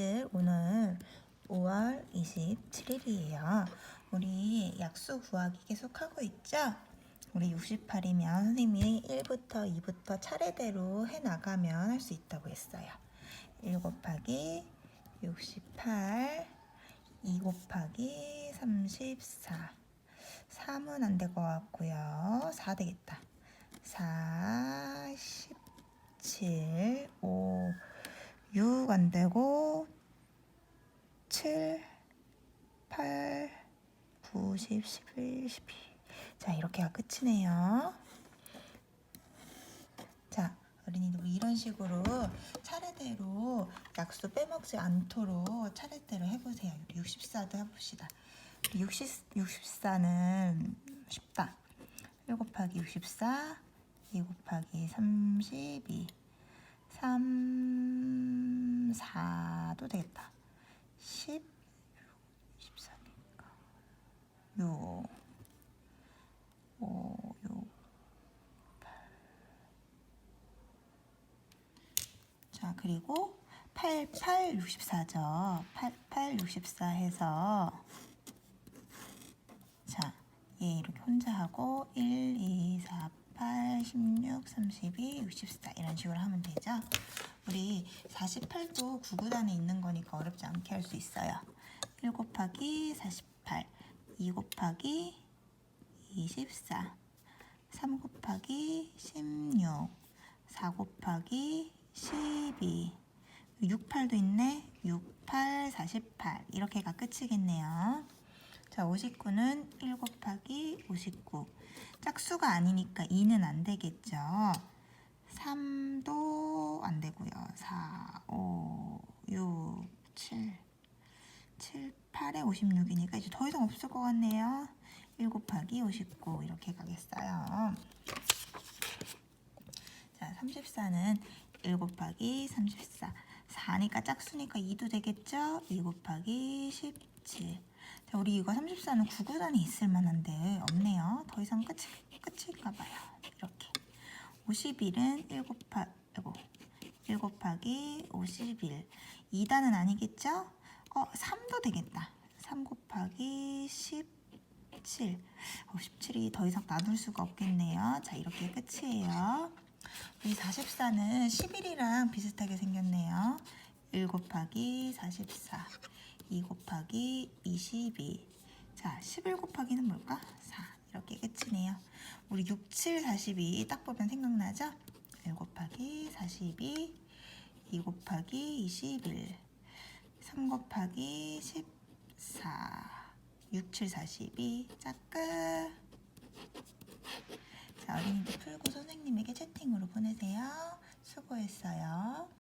어린이들 오늘 5월 27일이에요. 우리 약수 구하기 계속 하고 있죠? 우리 68이면 선생님이 1부터 2부터 차례대로 해 나가면 할 수 있다고 했어요. 1 곱하기 68, 2 곱하기 34. 3은 안 될 것 같고요. 4 되겠다. 4, 17, 5, 6 안 되고 7, 8, 9, 10, 11, 12. 자, 이렇게가 끝이네요. 자, 어린이들 이런 식으로 차례대로 약수 빼먹지 않도록 차례대로 해보세요. 64도 해봅시다. 60, 64는 쉽다. 1 곱하기 64, 2 곱하기 32, 3, 4도 되겠다. 10, 14니까 6, 5, 6, 8. 자, 그리고 8, 8, 64죠. 8, 8, 64 해서 자, 얘 이렇게 혼자 하고 1, 2, 4, 8, 16, 32, 64 이런 식으로 하면 되죠. 우리 48도 구구단에 있는 거니까 어렵지 않게 할 수 있어요. 1 곱하기 48, 2 곱하기 24, 3 곱하기 16, 4 곱하기 12, 68도 있네. 68, 48 이렇게가 끝이겠네요. 자, 59는 1 곱하기 59. 짝수가 아니니까 2는 안 되겠죠. 3도 안 되고요. 4, 5, 6, 7, 7, 8에 56이니까 이제 더 이상 없을 것 같네요. 1 곱하기 59 이렇게 가겠어요. 자, 34는 1 곱하기 34. 4니까 짝수니까 2도 되겠죠? 2 곱하기 17. 자, 우리 이거 34는 구구단이 있을 만한데 없네요. 더 이상 끝이, 끝일까 봐요. 이렇게. 51은 1 곱하, 아이고, 1 곱하기 51. 2단은 아니겠죠? 어, 3도 되겠다. 3 곱하기 17. 어, 17이 더 이상 나눌 수가 없겠네요. 자, 이렇게 끝이에요. 우리 44는 11이랑 비슷하게 생겼네요. 1 곱하기 44. 2 곱하기 22. 자, 11 곱하기는 뭘까? 4. 이렇게 끝이네요. 우리 6, 7, 42 딱 보면 생각나죠? 1 곱하기 42. 2 곱하기 21. 3 곱하기 14. 6, 7, 42. 자, 끝. 자, 어린이들 풀고 선생님에게 채팅으로 보내세요. 수고했어요.